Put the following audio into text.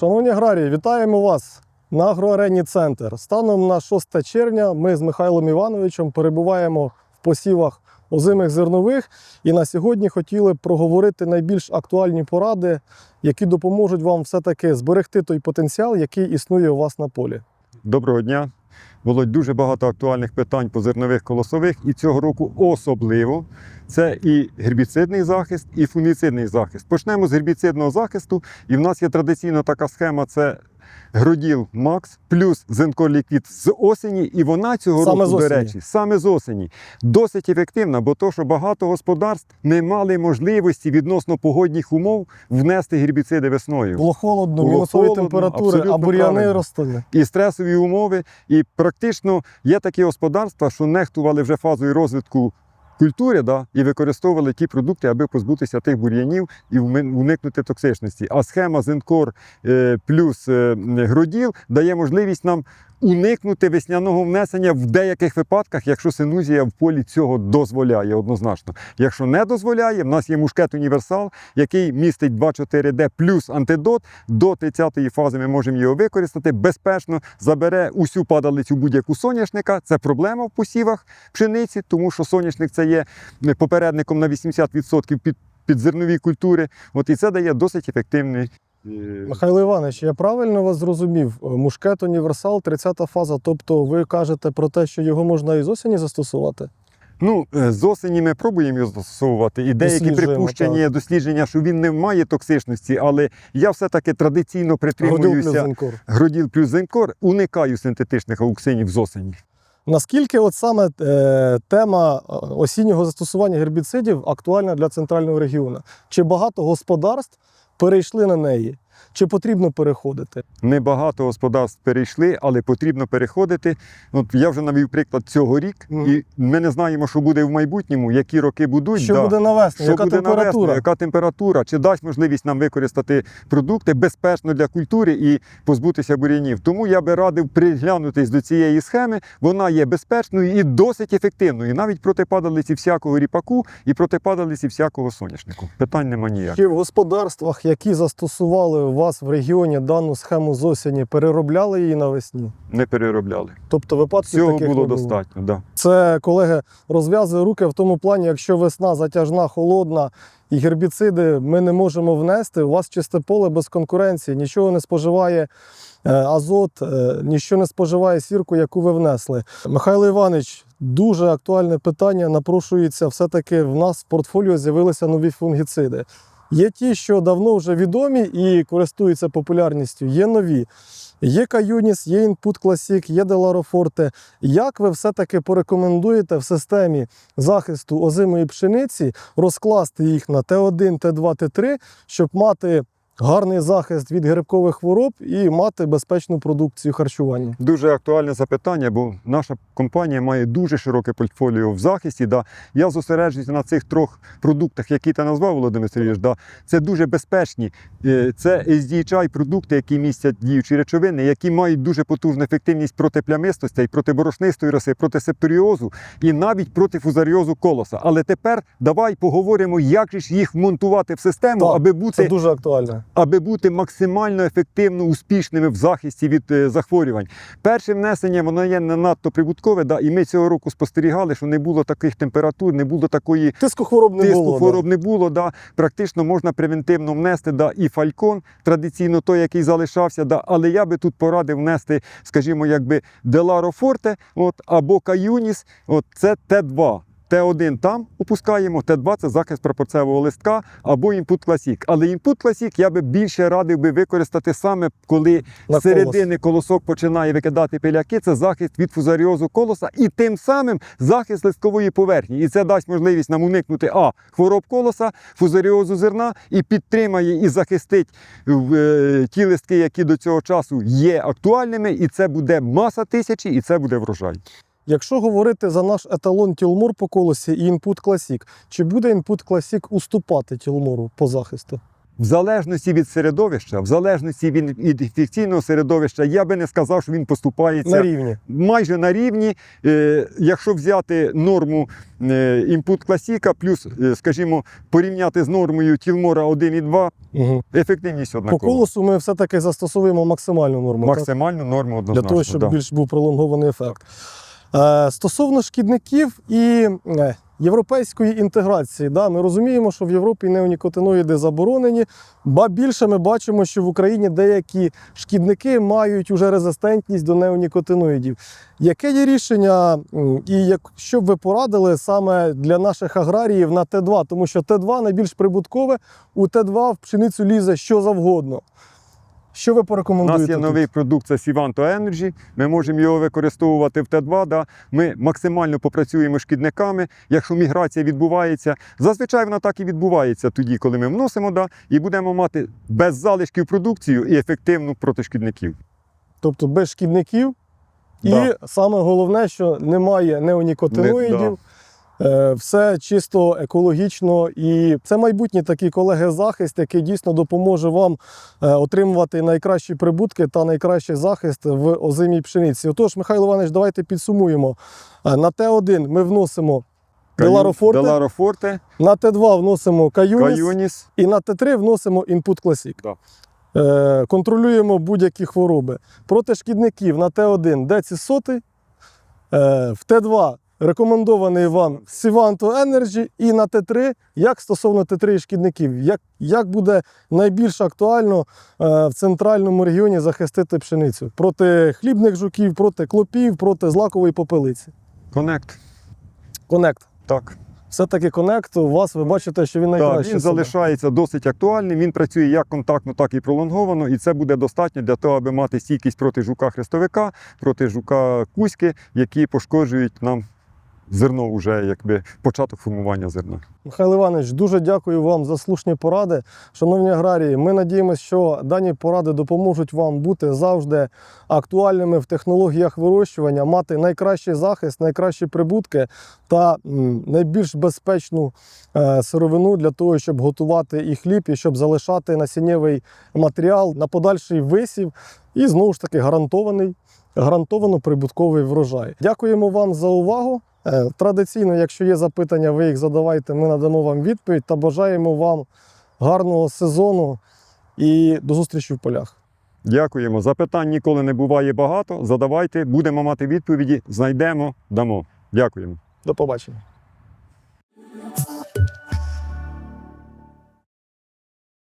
Шановні аграрії, вітаємо вас на агроарені Центр. Станом на 6 червня ми з Михайлом Івановичем перебуваємо в посівах озимих зернових. І на сьогодні хотіли проговорити найбільш актуальні поради, які допоможуть вам все-таки зберегти той потенціал, який існує у вас на полі. Доброго дня. Було дуже багато актуальних питань по зернових колосових, і цього року особливо це і гербіцидний захист, і фуніцидний захист. Почнемо з гербіцидного захисту. І в нас є традиційно така схема: це Гроділ Макс плюс Зенкор Ліквід з осені, і вона цього Саме року, до речі, саме з осені, досить ефективна, бо то, що багато господарств не мали можливості відносно погодних умов внести гербіциди весною. Було холодно, Було мінусові холодно, температури, а бур'яни правильно. і стресові умови. І практично є такі господарства, що нехтували вже фазою розвитку культури, да, і використовували ті продукти, аби позбутися тих бур'янів і уникнути токсичності. А схема Зенкор е, плюс груділ Гроділ дає можливість нам. Уникнути весняного внесення в деяких випадках, якщо синузія в полі цього дозволяє однозначно. Якщо не дозволяє, в нас є мушкет універсал, який містить 2,4D плюс антидот. До 30-ї фази ми можемо його використати безпечно, забере усю падалицю будь-яку соняшника. Це проблема в посівах пшениці, тому що соняшник це є попередником на 80% під, під зернові культури. От і це дає досить ефективний. Е, Михайло Іванович, я правильно вас зрозумів? Мушкет універсал, 30-та фаза. Тобто ви кажете про те, що його можна і з осені застосувати? Ну, е, з осені ми пробуємо його застосовувати, і деякі припущення, є дослідження, що він не має токсичності, але я все-таки традиційно притримуюся гроділ плюс зенкор, уникаю синтетичних ауксинів з осені. Наскільки от саме е, тема е, осіннього застосування гербіцидів актуальна для центрального регіону? Чи багато господарств перейшли на неї? Чи потрібно переходити? Небагато господарств перейшли, але потрібно переходити. От я вже навів приклад цього рік, Мгм. і ми не знаємо, що буде в майбутньому, які роки будуть. Що да. буде навесні? Що Яка буде температура? весну, яка температура, чи дасть можливість нам використати продукти безпечно для культури і позбутися бур'янів. Тому я би радив приглянутись до цієї схеми. Вона є безпечною і досить ефективною, навіть проти падалиці всякого ріпаку і проти падалиці всякого соняшнику. Питань нема ніяких. Чи в господарствах, які застосували вас в регіоні дану схему з осені, переробляли її навесні? Не переробляли. Тобто випадків Цього таких було не було? достатньо. Да. Це, колеги, розв'язує руки в тому плані, якщо весна затяжна, холодна і гербіциди ми не можемо внести, у вас чисте поле без конкуренції, нічого не споживає е, азот, е, нічого не споживає сірку, яку ви внесли. Михайло Іванович, дуже актуальне питання. Напрошується, все-таки в нас в портфоліо з'явилися нові фунгіциди. Є ті, що давно вже відомі і користуються популярністю, є нові. Є Каюніс, є Input Classic, є Деларофорте. Як ви все-таки порекомендуєте в системі захисту озимої пшениці розкласти їх на Т1, Т2, Т3, щоб мати гарний захист від грибкових хвороб і мати безпечну продукцію харчування? Дуже актуальне запитання, бо наша компанія має дуже широке портфоліо в захисті. Да. Я зосереджуюся на цих трьох продуктах, які ти назвав, Володимир Сергійович. Да. Це дуже безпечні. Е, Це SDHI продукти, які містять діючі речовини, які мають дуже потужну ефективність проти плямистостей, проти борошнистої роси, проти септоріозу і навіть проти фузаріозу колоса. Але тепер давай поговоримо, як же ж їх вмонтувати в систему, Так, аби Це бути дуже актуально. Аби бути максимально ефективно успішними в захисті від е, захворювань. Перше внесення воно є не надто прибуткове, да, і ми цього року спостерігали, що не було таких температур, не було такої Тиску хвороб не тиску було. хвороб не було. Да. Практично можна превентивно внести да, і фалькон, традиційно той, який залишався. Да. Але я би тут порадив внести, скажімо, якби Деларо Форте от, або Каюніс, от, це Т2. Т1 там опускаємо, Т2 це захист прапорцевого листка або Input Classic. Але Input Classic я би більше радив би використати саме коли з середини колосок починає викидати пиляки. Це захист від фузаріозу колоса і тим самим захист листкової поверхні. І це дасть можливість нам уникнути а хвороб колоса, фузаріозу зерна і підтримає і захистить е, ті листки, які до цього часу є актуальними. І це буде маса тисячі, і це буде врожай. Якщо говорити за наш еталон Тілмур по колосі і Input Classic, чи буде Input Classic уступати Тілмуру по захисту? в залежності від середовища, в залежності від інфекційного середовища, я би не сказав, що він поступається На рівні. майже на рівні. Е, якщо взяти норму е, інпут класіка, плюс, е, скажімо, порівняти з нормою Тілмора 1 і 2, Угу. ефективність По колосу ми все-таки застосовуємо максимальну норму. так? Максимальну норму для того, щоб да. більш був пролонгований ефект. Е, стосовно шкідників і е, європейської інтеграції, да, ми розуміємо, що в Європі неонікотиноїди заборонені, ба більше ми бачимо, що в Україні деякі шкідники мають уже резистентність до неонікотиноїдів. Яке є рішення, і як, що б ви порадили саме для наших аграріїв на Т2? Тому що Т2 найбільш прибуткове, у Т2 в пшеницю лізе що завгодно. Що ви порекомендуєте? У нас є тут? новий продукт, це Sivanto Energy. Ми можемо його використовувати в Т2. Да? Ми максимально попрацюємо шкідниками. Якщо міграція відбувається, зазвичай вона так і відбувається тоді, коли ми вносимо, да? і будемо мати без залишків продукцію і ефективну проти шкідників. тобто без шкідників. Да. І саме головне, що немає неонікотиноїдів, Е, все чисто екологічно. І це майбутній такий колеги-захист, який дійсно допоможе вам е, отримувати найкращі прибутки та найкращий захист в озимій пшениці. Отож, Михайло Іванович, давайте підсумуємо. Е, На Т1 ми вносимо Деларофорте, Деларофорте, на Т2 вносимо Каюніс, Каюніс. і на Т3 вносимо Input Classic. Да. Е, контролюємо будь-які хвороби. Проти шкідників на Т1 децісоти, е, в Т2 рекомендований вам Sivanto Energy і на Т3, як стосовно Т3 і шкідників, як, як буде найбільш актуально е, в центральному регіоні захистити пшеницю проти хлібних жуків, проти клопів, проти злакової попелиці. Конект. Конект. Так. Все-таки конект у вас ви бачите, що він Так, він себе. залишається досить актуальним. Він працює як контактно, так і пролонговано, і це буде достатньо для того, аби мати стійкість проти жука хрестовика, проти жука кузьки, які пошкоджують нам зерно, уже якби початок формування зерна. Михайло Іванович, дуже дякую вам за слушні поради. Шановні аграрії, ми надіємося, що дані поради допоможуть вам бути завжди актуальними в технологіях вирощування, мати найкращий захист, найкращі прибутки та найбільш безпечну е, сировину для того, щоб готувати і хліб, і щоб залишати насіннєвий матеріал на подальший висів і знову ж таки гарантований. Гарантовано прибутковий врожай. Дякуємо вам за увагу. Е, Традиційно, якщо є запитання, ви їх задавайте, ми надамо вам відповідь та бажаємо вам гарного сезону і до зустрічі в полях. Дякуємо. Запитань ніколи не буває багато. Задавайте, будемо мати відповіді, знайдемо, дамо. Дякуємо. До побачення.